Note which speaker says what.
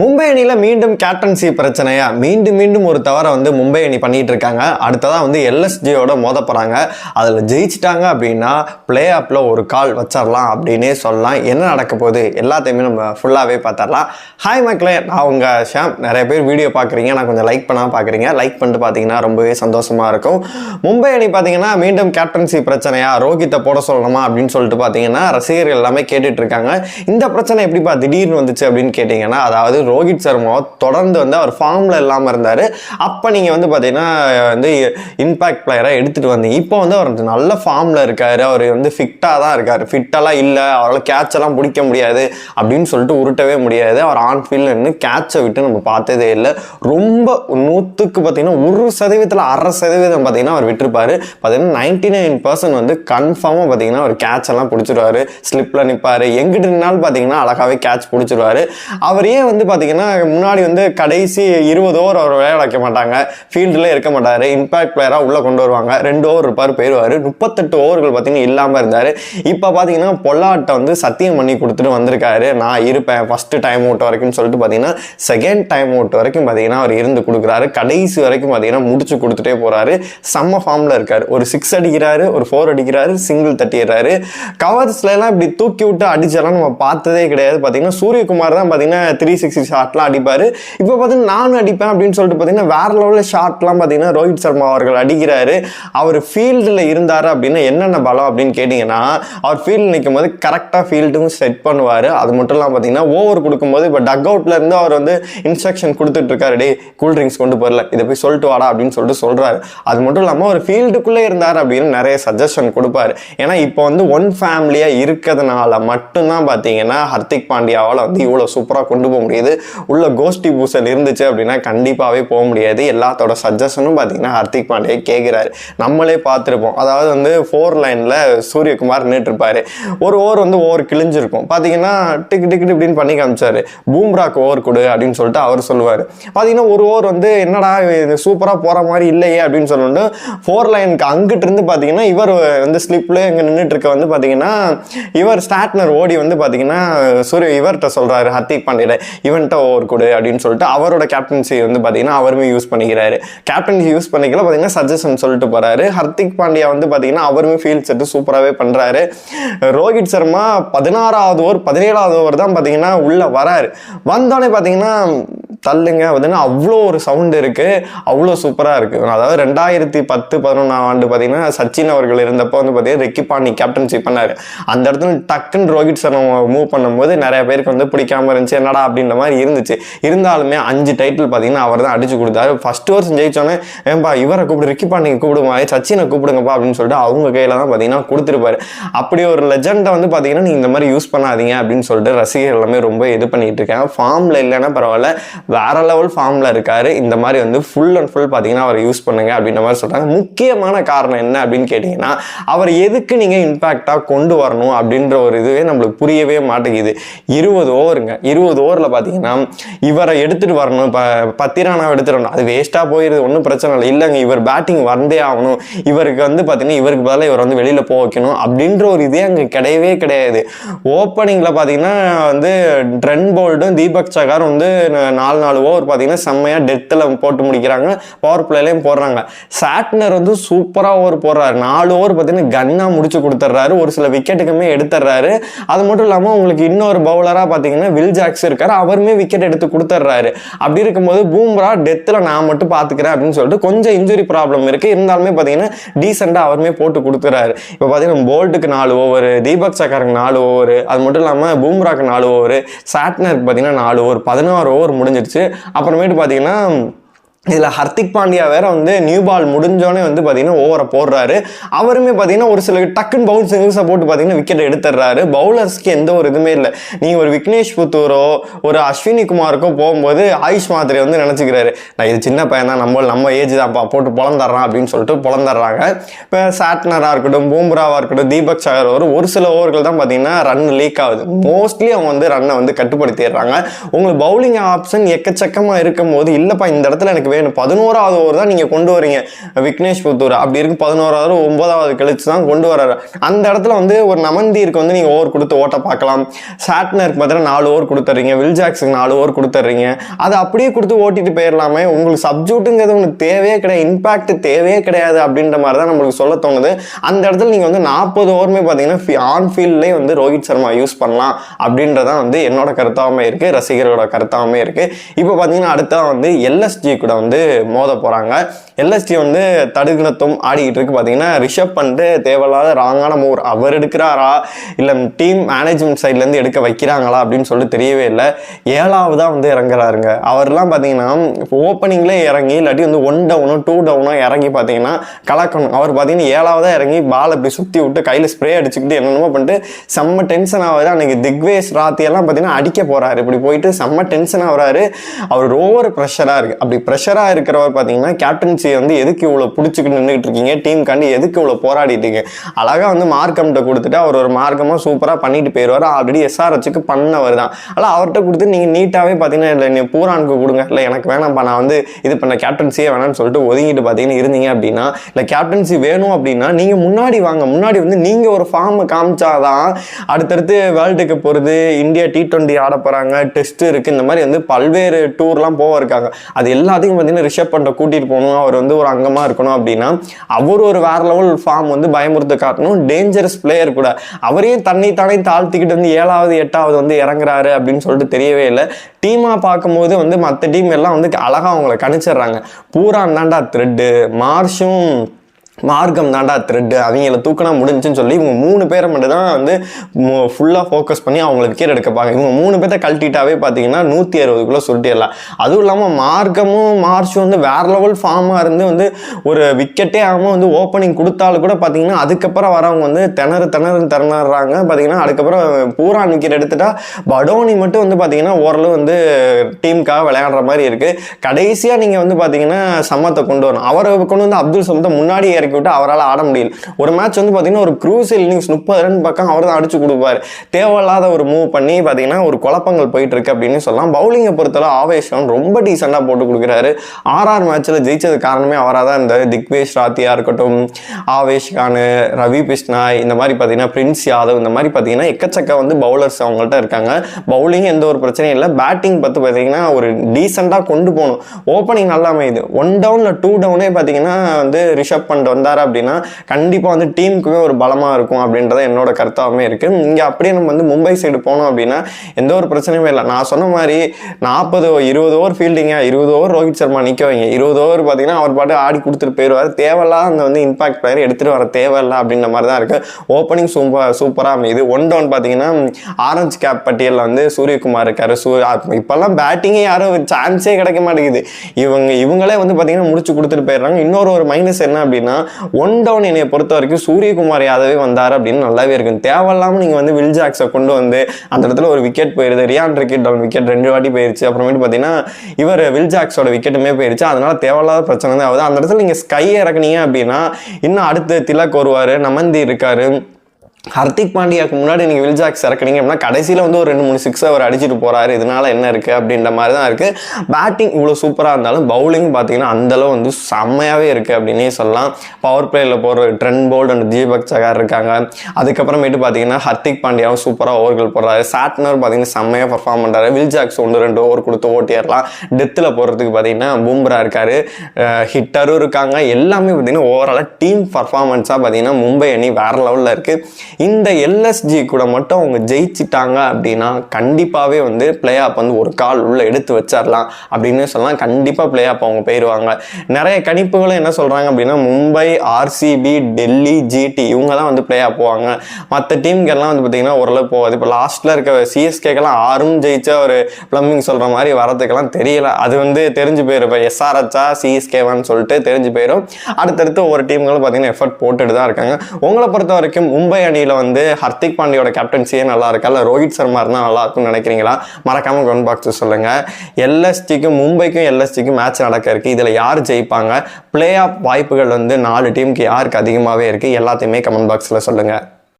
Speaker 1: மும்பை அணியில் மீண்டும் கேப்டன்சி பிரச்சனையா? மீண்டும் மீண்டும் ஒரு தவறை வந்து மும்பை அணி பண்ணிட்டு இருக்காங்க அடுத்ததாக வந்து எல்எஸ்ஜியோட மோத போகிறாங்க அதில் ஜெயிச்சிட்டாங்க அப்படின்னா பிளே ஆப்பில் ஒரு கால் வச்சிடலாம் அப்படின்னே சொல்லலாம். என்ன நடக்க போகுது? எல்லாத்தையுமே நம்ம ஃபுல்லாகவே பார்த்துடலாம் ஹாய் மக்களே நான் உங்கள் ஷாம். நிறைய பேர் வீடியோ பார்க்குறீங்க. நான் கொஞ்சம் லைக் பண்ணாமல் பார்க்குறீங்க. லைக் பண்ணிட்டு பார்த்தீங்கன்னா ரொம்பவே சந்தோஷமாக இருக்கும். மும்பை அணி பார்த்தீங்கன்னா மீண்டும் கேப்டன்சி பிரச்சனையா? ரோஹித்தை போட சொல்லணுமா அப்படின்னு சொல்லிட்டு பார்த்தீங்கன்னா ரசிகர்கள் எல்லாமே கேட்டுட்டு இருக்காங்க. இந்த பிரச்சனை எப்படிப்பா திடீர்னு வந்துச்சு அப்படின்னு கேட்டிங்கன்னா அதாவது ரோஹித் சர்மா தொடர்ந்து வந்து அவர் ஃபார்மில் இல்லாமல் இருந்தார். அப்போ நீங்கள் வந்து பார்த்தீங்கன்னா வந்து இம்பேக்ட் பிளேயராக எடுத்துகிட்டு வந்தீங்க. இப்போ வந்து அவர் நல்ல ஃபார்மில் இருக்கார். அவர் வந்து ஃபிட்டாக தான் இருக்கார். ஃபிட்டெல்லாம் இல்லை. அவரால் கேட்செல்லாம் எல்லாம் பிடிக்க முடியாது அப்படின்னு சொல்லிட்டு உருட்டவே முடியாது. அவர் ஆன் ஃபீல்டில் நின்று கேட்சை விட்டு நம்ம பார்த்ததே இல்லை. ரொம்ப நூற்றுக்கு பார்த்தீங்கன்னா ஒரு சதவீதத்தில் அரை சதவீதம் பார்த்தீங்கன்னா அவர் விட்டுருப்பாரு. பார்த்தீங்கன்னா நைன்டி நைன் பர்சன்ட் வந்து கன்ஃபார்மாக பார்த்தீங்கன்னா அவர் கேட்ச் எல்லாம் பிடிச்சிருவாரு. ஸ்லிப்பில் நிற்பார் எங்கிட்டு நின்னாலும் பார்த்தீங்கன்னா அழகாகவே கேட்ச் பிடிச்சிருவாரு. அவர் ஏன் வந்து பார்த்தீங்கன்னா முன்னாடி வந்து கடைசி இருபது ஓவர் அவர் விளையாட வைக்க மாட்டாங்க ஃபீல்டில் இருக்க மாட்டார். இம்பாக்ட் பிளேயராக உள்ளே கொண்டு வருவாங்க. ரெண்டு ஓவர் இருப்பார் போயிடுவார். முப்பத்தெட்டு ஓவர்கள் பார்த்தீங்கன்னா இல்லாமல் இருந்தார். இப்போ பார்த்தீங்கன்னா பொல்லாட்டை வந்து சத்தியம் பண்ணி கொடுத்துட்டு வந்திருக்காரு. நான் இருப்பேன். ஃபஸ்ட்டு டைம் அவுட் வரைக்கும் சொல்லிட்டு பார்த்தீங்கன்னா செகண்ட் டைம் அவுட் வரைக்கும் பார்த்தீங்கன்னா அவர் இருந்து கொடுக்குறாரு. கடைசி வரைக்கும் பார்த்தீங்கன்னா முடிச்சு கொடுத்துட்டே போகிறாரு செம்ம ஃபார்மில் இருக்கார். ஒரு சிக்ஸ் அடிக்கிறாரு ஒரு ஃபோர் அடிக்கிறாரு சிங்கிள் தட்டிடுறாரு. கவர்ஸ்லாம் இப்படி தூக்கி விட்டு அடிச்செல்லாம் நம்ம பார்த்ததே கிடையாது. பார்த்தீங்கன்னா சூரியகுமார் தான் பார்த்தீங்கன்னா த்ரீ சிக்ஸ் சிக்ஸ்டி ஷாட்லாம் அடிப்பார். இப்போ பார்த்தீங்கன்னா நானும் அடிப்பேன் அப்படின்னு சொல்லிட்டு பார்த்தீங்கன்னா வேற லெவலில் ஷாட்லாம் பார்த்தீங்கன்னா ரோஹித் சர்மா அவர்கள் அடிக்கிறாரு. அவர் ஃபீல்டில் இருந்தார் அப்படின்னா என்னென்ன பலம் அப்படின்னு கேட்டிங்கன்னா அவர் ஃபீல்டு நிற்கும் போது கரெக்டாக ஃபீல்டும் செட் பண்ணுவார். அது மட்டும் இல்லாமல் பார்த்தீங்கன்னா ஓவர் கொடுக்கும்போது இப்போ டக் அவுட்ல இருந்து அவர் வந்து இன்ஸ்ட்ரக்ஷன் கொடுத்துட்டு இருக்காரு. டே கூல் ட்ரிங்க்ஸ் கொண்டு போகல இதை போய் சொல்லிட்டு வாடா அப்படின்னு சொல்லிட்டு சொல்கிறாரு அது மட்டும் இல்லாமல் ஒரு ஃபீல்டுக்குள்ளே இருந்தார் அப்படின்னு நிறைய சஜஷன் கொடுப்பாரு. ஏன்னா இப்போ வந்து ஒன் ஃபேமிலியாக இருக்கிறதுனால மட்டும்தான் பார்த்தீங்கன்னா ஹர்திக் பாண்டியாவால் வந்து இவ்வளோ சூப்பராக கொண்டு போக முடியுது. உள்ள கோஷ்டி பூசல் இருந்துச்சு அப்படின்னா கண்டிப்பாகவே போக முடியாது. எல்லாத்தோட சஜஷனும் பார்த்தீங்கன்னா ஹர்திக் பாண்டே கேட்குறாரு. நம்மளே பார்த்துருப்போம். அதாவது வந்து ஃபோர் லைனில் சூரியகுமார் நின்றுட்டு இருப்பாரு ஒரு ஓவர் வந்து ஓவர் கிழிஞ்சிருக்கும். பார்த்தீங்கன்னா டிக் டிக் இப்படின்னு பண்ணி காமிச்சாரு. பூம்ராக்கு ஓவர் கொடு அப்படின்னு சொல்லிட்டு அவர் சொல்லுவார். பார்த்தீங்கன்னா ஒரு ஓவர் வந்து என்னடா இது சூப்பராக போகிற மாதிரி இல்லையே அப்படின்னு சொல்லிட்டு ஃபோர் லைனுக்கு அங்கிட்டு இருந்து பார்த்தீங்கன்னா இவர் வந்து ஸ்லிப்பில் இங்கே நின்றுட்டு இருக்க வந்து பார்த்தீங்கன்னா இவர் ஸ்டாட்னர் ஓடி வந்து பார்த்தீங்கன்னா சூரிய இவர்கிட்ட சொல்கிறாரு ஹர்திக் பாண்டியில இவன்ட்ட ஓவர் கொடு அப்படின்னு சொல்லிட்டு அவரோட கேப்டன்சி வந்து பார்த்தீங்கன்னா அவருமே யூஸ் பண்ணிக்கிறாரு. கேப்டன்சி யூஸ் பண்ணிக்கல பார்த்தீங்கன்னா சஜஷன் சொல்லிட்டு போகிறாரு ஹர்திக் பாண்டியா வந்து பார்த்தீங்கன்னா அவருமே ஃபீல்ட் செட்டு சூப்பராகவே பண்ணுறாரு ரோஹித் சர்மா பதினாறாவது ஓவர் பதினேழாவது ஓவர் தான் பார்த்தீங்கன்னா உள்ளே வராரு. வந்தோடனே பார்த்தீங்கன்னா தள்ளுங்க பார்த்தீங்கன்னா அவ்வளோ ஒரு சவுண்டு இருக்குது அவ்வளோ சூப்பராக இருக்குது அதாவது ரெண்டாயிரத்தி பத்து பதினொன்றாம் ஆண்டு பார்த்தீங்கன்னா சச்சின் அவர்கள் இருந்தப்போ வந்து பார்த்தீங்கன்னா ரிக்கி பாண்டி கேப்டன்ஷிப் பண்ணார். அந்த இடத்துல டக்குன்னு ரோஹித் சர்மா மூவ் பண்ணும்போது நிறைய பேருக்கு வந்து பிடிக்காம இருந்துச்சு. என்னடா அப்படின்ற மாதிரி இருந்துச்சு. இருந்தாலுமே அஞ்சு டைட்டில் பார்த்தீங்கன்னா அவர் தான் அடிச்சு கொடுத்தாரு. ஃபர்ஸ்ட் வருஷம் ஜெயிச்சோன்னே ஏன்பா இவரை கூப்பிடு ரிக்கி பாண்டிங்க கூப்பிடுமா சச்சினை கூப்பிடுங்கப்பா அப்படின்னு சொல்லிட்டு அவங்க கையில் தான் பார்த்தீங்கன்னா கொடுத்துருப்பாரு. அப்படி ஒரு லெஜெண்டை வந்து பார்த்தீங்கன்னா நீங்கள் இந்த மாதிரி யூஸ் பண்ணாதீங்க அப்படின்னு சொல்லிட்டு ரசிகர் எல்லாமே ரொம்ப இது பண்ணிட்டு இருக்காங்க. ஃபார்மில் இல்லைன்னா பரவாயில்ல. வேற லெவல் ஃபார்மில் இருக்கார். இந்த மாதிரி வந்து ஃபுல் அண்ட் ஃபுல் பார்த்தீங்கன்னா அவரை யூஸ் பண்ணுங்க அப்படின்ற மாதிரி சொல்கிறாங்க முக்கியமான காரணம் என்ன அப்படின்னு கேட்டிங்கன்னா அவர் எதுக்கு நீங்கள் இம்பேக்டாக கொண்டு வரணும் அப்படின்ற ஒரு இதுவே நம்மளுக்கு புரியவே மாட்டேங்குது. இருபது ஓவருங்க. இருபது ஓவரில் பார்த்தீங்கன்னா இவரை எடுத்துகிட்டு வரணும். இப்போ பத்திரானாவை எடுத்துகிட்டு வரணும். அது வேஸ்ட்டாக போயிடுது ஒன்றும் பிரச்சனை இல்லை. இல்லைங்க இவர் பேட்டிங் வந்தே ஆகணும். இவருக்கு வந்து பார்த்தீங்கன்னா இவருக்கு பதிலாக இவர் வந்து வெளியில் போக வைக்கணும் அப்படின்ற ஒரு இதே அங்கே கிடையவே கிடையாது. ஓப்பனிங்கில் பார்த்தீங்கன்னா வந்து ட்ரென் போல்டும் தீபக் சகார் வந்து ந- நாலு நாலு ஓவர் பார்த்தீங்கன்னா செம்மையாக டெத்தில் போட்டு முடிக்கிறாங்க. பவர் பிளேலையும் போடுறாங்க. சாட்னர் வந்து சூப்பராக ஓவர் போடுறாரு. நாலு ஓவர் பார்த்தீங்கன்னா கன்னாக முடிச்சு கொடுத்துட்றாரு ஒரு சில விக்கெட்டுக்குமே எடுத்துடுறாரு அது மட்டும் இல்லாமல் உங்களுக்கு இன்னொரு பவுலராக பார்த்தீங்கன்னா வில் ஜாக்ஸ் இருக்கார். அவருமே விக்கெட் எடுத்து கொடுத்துட்றாரு அப்படி இருக்கும்போது பூம்ரா டெத்தில் நான் மட்டும் பார்த்துக்கிறேன் அப்படின்னு சொல்லிட்டு கொஞ்சம் இன்ஜுரி ப்ராப்ளம் இருக்குது இருந்தாலுமே பார்த்தீங்கன்னா டீசெண்டாக அவருமே போட்டு கொடுத்துறாரு இப்போ பார்த்தீங்கன்னா போல்ட்டுக்கு நாலு ஓவர் தீபக் சக்கருக்கு நாலு ஓவர் அது மட்டும் இல்லாமல் பூம்ராக்கு நாலு ஓவர் சாட்னருக்கு பார்த்தீங்கன்னா நாலு ஓவர் பதினாறு ஓவர் முடிஞ்சிருச்சு. அப்புறமேட்டு பார்த்தீங்கன்னா இதில் ஹர்திக் பாண்டியா வேற வந்து நியூ பால் முடிஞ்சோடனே வந்து பார்த்தீங்கன்னா ஓவரை போடுறாரு. அவருமே பார்த்தீங்கன்னா ஒரு சில டக்குன்னு பவுல் சிங்கிள்ஸை போட்டு பார்த்தீங்கன்னா விக்கெட் எடுத்துடுறாரு. பவுலர்ஸ்க்கு எந்த ஒரு இதுவுமே இல்லை. நீங்கள் ஒரு விக்னேஷ் புத்தூரோ ஒரு அஸ்வினி குமாருக்கோ போகும்போது ஆயுஷ் மாத்திரை வந்து நினச்சிக்கிறாரு. நான் இது சின்ன பையன் தான் நம்ம நம்ம ஏஜ் தான்ப்பா போட்டு பொழந்துடுறான் அப்படின்னு சொல்லிட்டு பொழந்துடுறாங்க. இப்போ சாட்னராக இருக்கட்டும் பூம்ராவாக இருக்கட்டும் தீபக் சாகர் ஒரு ஒரு சில ஓவர்கள் தான் பார்த்தீங்கன்னா ரன் லீக் ஆகுது. மோஸ்ட்லி அவங்க வந்து ரன்னை வந்து கட்டுப்படுத்திடுறாங்க. உங்களுக்கு பவுலிங் ஆப்ஷன் எக்கச்சக்கமாக இருக்கும் போது இல்லைப்பா இந்த இடத்துல எனக்கு வேணும். பதினோராவது ஓவர் தான் நீங்கள் கொண்டு வரீங்க. விக்னேஷ் புத்தூர். அப்படி இருக்கு பதினோராவது ஒன்பதாவது கழிச்சு தான் கொண்டு வர்றாரு. அந்த இடத்துல வந்து ஒரு நமந்தீருக்கு வந்து நீங்கள் ஓவர் கொடுத்து ஓட்ட பார்க்கலாம். சாட்னருக்கு பார்த்தீங்கன்னா நாலு ஓவர் கொடுத்துட்றீங்க வில் ஜாக்ஸுக்கு நாலு ஓவர் கொடுத்துட்றீங்க அதை அப்படியே கொடுத்து ஓட்டிட்டு போயிடலாமே. உங்களுக்கு சப்ஜூட்டுங்கிறது உங்களுக்கு தேவையே கிடையாது. இம்பாக்ட் தேவையே கிடையாது அப்படின்ற மாதிரி தான் நம்மளுக்கு சொல்ல தோணுது. அந்த இடத்துல நீங்கள் வந்து நாற்பது ஓவருமே பார்த்தீங்கன்னா ஆன் ஃபீல்ட்லேயே வந்து ரோஹித் சர்மா யூஸ் பண்ணலாம் அப்படின்றதான் வந்து என்னோட கருத்தாகவே இருக்குது ரசிகர்களோட கருத்தாகவே இருக்குது இப்போ பார்த்தீங்கன்னா அடுத்தா வந்து எல்எஸ்ஜி கூட வந்து மோத போகிறாங்க எல்எஸ்டி வந்து தடுக்கணத்தும் ஆடிக்கிட்டு இருக்கு பார்த்தீங்கன்னா ரிஷப் பண்ணிட்டு தேவையில்லாத ராங்கான மூர் அவர் எடுக்கிறாரா? இல்லை டீம் மேனேஜ்மெண்ட் சைட்லேருந்து எடுக்க வைக்கிறாங்களா? அப்படின்னு சொல்லி தெரியவே இல்லை. ஏழாவதாக வந்து இறங்குறாருங்க. அவர்லாம் பார்த்தீங்கன்னா ஓப்பனிங்லேயே இறங்கி இல்லாட்டி வந்து ஒன் டவுனோ டூ டவுனோ இறங்கி பார்த்தீங்கன்னா கலக்கணும். அவர் பார்த்தீங்கன்னா ஏழாவதாக இறங்கி பால் அப்படி சுற்றி விட்டு கையில் ஸ்ப்ரே அடிச்சுக்கிட்டு என்னென்னமோ பண்ணிட்டு செம்ம டென்ஷன் ஆகுது. அன்றைக்கி திக்வேஷ் ராத்தியெல்லாம் பார்த்தீங்கன்னா அடிக்க போகிறாரு இப்படி போயிட்டு செம்ம டென்ஷன் ஆகுறாரு. அவர் ஓவர் ப்ரெஷராக இருக்குது அப்படி ப்ரெஷர் ப்ரெஷராக இருக்கிறவர் பார்த்தீங்கன்னா கேப்டன்சியை வந்து எதுக்கு இவ்வளோ பிடிச்சிக்கிட்டு நின்றுட்டு இருக்கீங்க? டீமுக்காண்டி எதுக்கு இவ்வளோ போராடிட்டீங்க அழகாக வந்து மார்க்கம்கிட்ட கொடுத்துட்டு அவர் ஒரு மார்க்கமாக சூப்பராக பண்ணிட்டு போயிடுவார் ஆல்ரெடி எஸ்ஆர்ஹெச்சுக்கு பண்ணவர் தான். ஆனால் அவர்கிட்ட கொடுத்து நீங்கள் நீட்டாகவே பார்த்தீங்கன்னா இல்லை நீ பூரானுக்கு கொடுங்க. இல்லை எனக்கு வேணாம்ப்பா நான் வந்து இது பண்ண கேப்டன்சியே வேணாம்னு சொல்லிட்டு ஒதுங்கிட்டு பார்த்தீங்கன்னா இருந்தீங்க அப்படின்னா இல்லை கேப்டன்சி வேணும் அப்படின்னா நீங்கள் முன்னாடி வாங்க. முன்னாடி வந்து நீங்கள் ஒரு ஃபார்மை காமிச்சாதான் அடுத்தடுத்து வேர்ல்டு கப் போகிறது இந்தியா டி டுவெண்ட்டி ஆட போகிறாங்க டெஸ்ட் இருக்குது இந்த மாதிரி வந்து பல்வேறு டூர்லாம் போக இருக்காங்க அது எல்லாத்தையும் பார்த்தீங்கன்னா ரிஷப் பண்ண கூட்டிகிட்டு போகணும் அவர் வந்து ஒரு அங்கமாக இருக்கணும் அப்படின்னா அவர் ஒரு வேற லெவல் ஃபார்ம் வந்து பயமுறுத்த காட்டணும். டேஞ்சரஸ் பிளேயர் கூட. அவரையும் தன்னை தானே தாழ்த்திக்கிட்டு வந்து ஏழாவது எட்டாவது வந்து இறங்குறாரு அப்படின்னு சொல்லிட்டு தெரியவே இல்லை. டீமாக பார்க்கும்போது வந்து மற்ற டீம் எல்லாம் வந்து அழகாக அவங்கள கணிச்சிடுறாங்க. பூரா தாண்டா த்ரெட்டு மார்ஷும் மார்க்கம் தாண்டா த்ரெட்டு அவங்கள தூக்கினா முடிஞ்சுன்னு சொல்லி இவங்க மூணு பேரை மட்டும் தான் வந்து ஃபுல்லாக ஃபோக்கஸ் பண்ணி அவங்கள விக்கெட் எடுக்க பார்க்க. இவங்க மூணு பேர்த்த கழட்டிட்டாவே பார்த்தீங்கன்னா நூற்றி அறுபதுக்குள்ளே சுருட்டிடலாம். அதுவும் இல்லாமல் மார்க்கமும் மார்ச்சும் வந்து வேற லெவல் ஃபார்மாக இருந்து வந்து ஒரு விக்கெட்டே ஆகாமல் வந்து ஓப்பனிங் கொடுத்தாலும் கூட பார்த்தீங்கன்னா அதுக்கப்புறம் வரவங்க வந்து திணறு திணறு திறனாடுறாங்க பார்த்தீங்கன்னா அதுக்கப்புறம் பூரா விக்கெட் எடுத்துட்டா படோனி மட்டும் வந்து பார்த்தீங்கன்னா ஓரளவு வந்து டீமுக்காக விளையாடுற மாதிரி இருக்குது கடைசியாக நீங்கள் வந்து பார்த்தீங்கன்னா சம்மத்தை கொண்டு வரணும். அவரை கொண்டு வந்து அப்துல் சமத்தை முன்னாடி இறக்கி விட்டு அவரால் ஆட முடியல. ஒரு மேட்ச் வந்து பார்த்தீங்கன்னா ஒரு க்ரூசியல் இன்னிங்ஸ் முப்பது ரன் பக்கம் அவர் தான் அடிச்சு கொடுப்பாரு. தேவையில்லாத ஒரு மூவ் பண்ணி பார்த்தீங்கன்னா ஒரு குழப்பங்கள் போயிட்டு இருக்கு அப்படின்னு சொல்லலாம். பவுலிங்கை பொறுத்தவரை ஆவேஷம் ரொம்ப டீசெண்டாக போட்டு கொடுக்குறாரு. ஆர்ஆர் மேட்ச்சில் ஜெயிச்சது காரணமே அவராக தான். இருந்தார் திக்வேஷ் ராத்தியா இருக்கட்டும் ஆவேஷ் கானு ரவி பிஷ்னாய் இந்த மாதிரி பார்த்தீங்கன்னா பிரின்ஸ் யாதவ் இந்த மாதிரி பார்த்தீங்கன்னா எக்கச்சக்க வந்து பவுலர்ஸ் அவங்கள்ட்ட இருக்காங்க. பவுலிங் எந்த ஒரு பிரச்சனையும் இல்லை. பேட்டிங் பார்த்து பார்த்தீங்கன்னா ஒரு டீசெண்டாக கொண்டு போகணும். ஓப்பனிங் நல்லா அமையுது ஒன் டவுனில் டூ டவுனே பார்த்தீங்கன்னா வந்து ரிஷப் பண்ணிட்டு வந்தார் அப்படின்னா கண்டிப்பாக வந்து டீமுக்குமே ஒரு பலமாக இருக்கும் அப்படின்றத என்னோட கருத்தாகவே இருக்குது இங்கே அப்படியே நம்ம வந்து மும்பை சைடு போனோம் அப்படின்னா எந்த ஒரு பிரச்சனையுமே இல்லை. நான் சொன்ன மாதிரி நாற்பது இருபது ஓவர் ஃபீல்டிங்காக இருபது ஓவர் ரோஹித் சர்மா நிற்க வைங்க. இருபது ஓவர் பார்த்தீங்கன்னா அவர் பாட்டு ஆடி கொடுத்துட்டு போயிடுவார் தேவையில்லாம் அந்த வந்து இம்பாக்ட் பிளேயர் எடுத்துகிட்டு வர தேவையில்லை அப்படின்ற மாதிரி தான் இருக்குது ஓப்பனிங் சூப்பர் சூப்பராக அமையுது. ஒன் டவுன் பார்த்தீங்கன்னா ஆரஞ்சு கேப் பட்டியலில் வந்து சூரியகுமார் இருக்கார். சூ இப்போல்லாம் பேட்டிங்கே யாரும் சான்ஸே கிடைக்க மாட்டேங்குது. இவங்க இவங்களே வந்து பார்த்தீங்கன்னா முடிச்சு கொடுத்துட்டு போயிடுறாங்க. இன்னொரு ஒரு மைனஸ் என்ன அப்படின்னா ஒன் டவுன் என்னைய பொறுத்த வரைக்கும் சூரியகுமார் யாதவே வந்தார் அப்படின்னு நல்லாவே இருக்கும். தேவையில்லாமல் நீங்கள் வந்து வில் ஜாக்ஸை கொண்டு வந்து அந்த இடத்துல ஒரு விக்கெட் போயிருது. ரியான் ரிக்கெட் டவுன் விக்கெட் ரெண்டு வாட்டி போயிருச்சு. அப்புறமேட்டு பார்த்தீங்கன்னா இவர் வில் ஜாக்ஸோட விக்கெட்டுமே போயிருச்சு. அதனால தேவையில்லாத பிரச்சனை தான் ஆகுது. அந்த இடத்துல நீங்கள் ஸ்கை இறக்குனீங்க அப்படின்னா இன்னும் அடுத்து திலக் வருவார் நமந்தி இருக்காரு. ஹர்திக் பாண்டியாவுக்கு முன்னாடி நீங்கள் வில் ஜாக்ஸ் இறக்குனீங்க அப்படின்னா கடைசியில் வந்து ஒரு ரெண்டு மூணு சிக்ஸ் அவர் அடிச்சிட்டு போகிறாரு இதனால என்ன இருக்குது அப்படின்ற மாதிரி தான் இருக்குது பேட்டிங் இவ்வளோ சூப்பராக இருந்தாலும் பவுலிங் பார்த்தீங்கன்னா அந்தளவு வந்து செம்மையாகவே இருக்குது அப்படின்னே சொல்லலாம். பவர் பிளேயில் போகிற Trent Boult and Deepak Chahar இருக்காங்க. அதுக்கப்புறமேட்டு பார்த்தீங்கன்னா ஹர்திக் பாண்டியாவும் சூப்பராக ஓவர்கள் போடுறாரு சாட்னர் பார்த்தீங்கன்னா செம்மையாக பர்ஃபார்ம் பண்ணுறாரு வில் ஜாக்ஸ் ஒன்று ரெண்டு ஓவர் கொடுத்து ஓட்டிடலாம். டெத்தில் போகிறதுக்கு பார்த்தீங்கன்னா பூம்ரா இருக்காரு. ஹிட்டரும் இருக்காங்க. எல்லாமே பார்த்தீங்கன்னா ஓவராலாக டீம் பர்ஃபார்மன்ஸாக பார்த்தீங்கன்னா மும்பை அணி வேற லெவலில் இருக்குது இந்த எல்எஸ்ஜி கூட மட்டும் அவங்க ஜெயிச்சிட்டாங்க அப்படின்னா கண்டிப்பாகவே வந்து பிளே ஆப் வந்து ஒரு கால் உள்ளே எடுத்து வச்சிடலாம் அப்படின்னு சொல்லலாம் கண்டிப்பாக பிளே ஆப் அவங்க போயிடுவாங்க நிறைய கணிப்புகளும் என்ன சொல்கிறாங்க அப்படின்னா மும்பை ஆர்சிபி டெல்லி ஜிடி இவங்க தான் வந்து பிளே ஆப் போவாங்க. மற்ற டீம்கெல்லாம் வந்து பார்த்தீங்கன்னா ஓரளவு போகாது. இப்போ லாஸ்ட்டில் இருக்க சிஎஸ்கேக்கெல்லாம் ஆறும் ஜெயிச்சா ஒரு ப்ளம்பிங் சொல்கிற மாதிரி வரதுக்கெல்லாம் தெரியல. அது வந்து தெரிஞ்சு போயிடும் இப்போ எஸ்ஆர்ஹெச்சா சிஎஸ்கேவான்னு சொல்லிட்டு தெரிஞ்சு போயிடும் அடுத்தடுத்து ஒவ்வொரு டீம்களும் பார்த்தீங்கன்னா எஃபர்ட் போட்டுட்டு தான் இருக்காங்க. உங்களை பொறுத்த வரைக்கும் மும்பை அணி அணியில் வந்து ஹர்திக் பாண்டியோட கேப்டன்சியே நல்லா இருக்கா? இல்லை ரோஹித் சர்மா இருந்தால் நல்லா இருக்கும்னு நினைக்கிறீங்களா? மறக்காம கமெண்ட் பாக்ஸ் சொல்லுங்க. எல்எஸ்டிக்கும் மும்பைக்கும் எல்எஸ்டிக்கும் மேட்ச் நடக்க இருக்கு. இதில் யார் ஜெயிப்பாங்க? பிளே ஆஃப் வாய்ப்புகள் வந்து நாலு டீமுக்கு யாருக்கு அதிகமாகவே இருக்கு? எல்லாத்தையுமே கமெண்ட் பாக்ஸில் சொல்லுங்கள்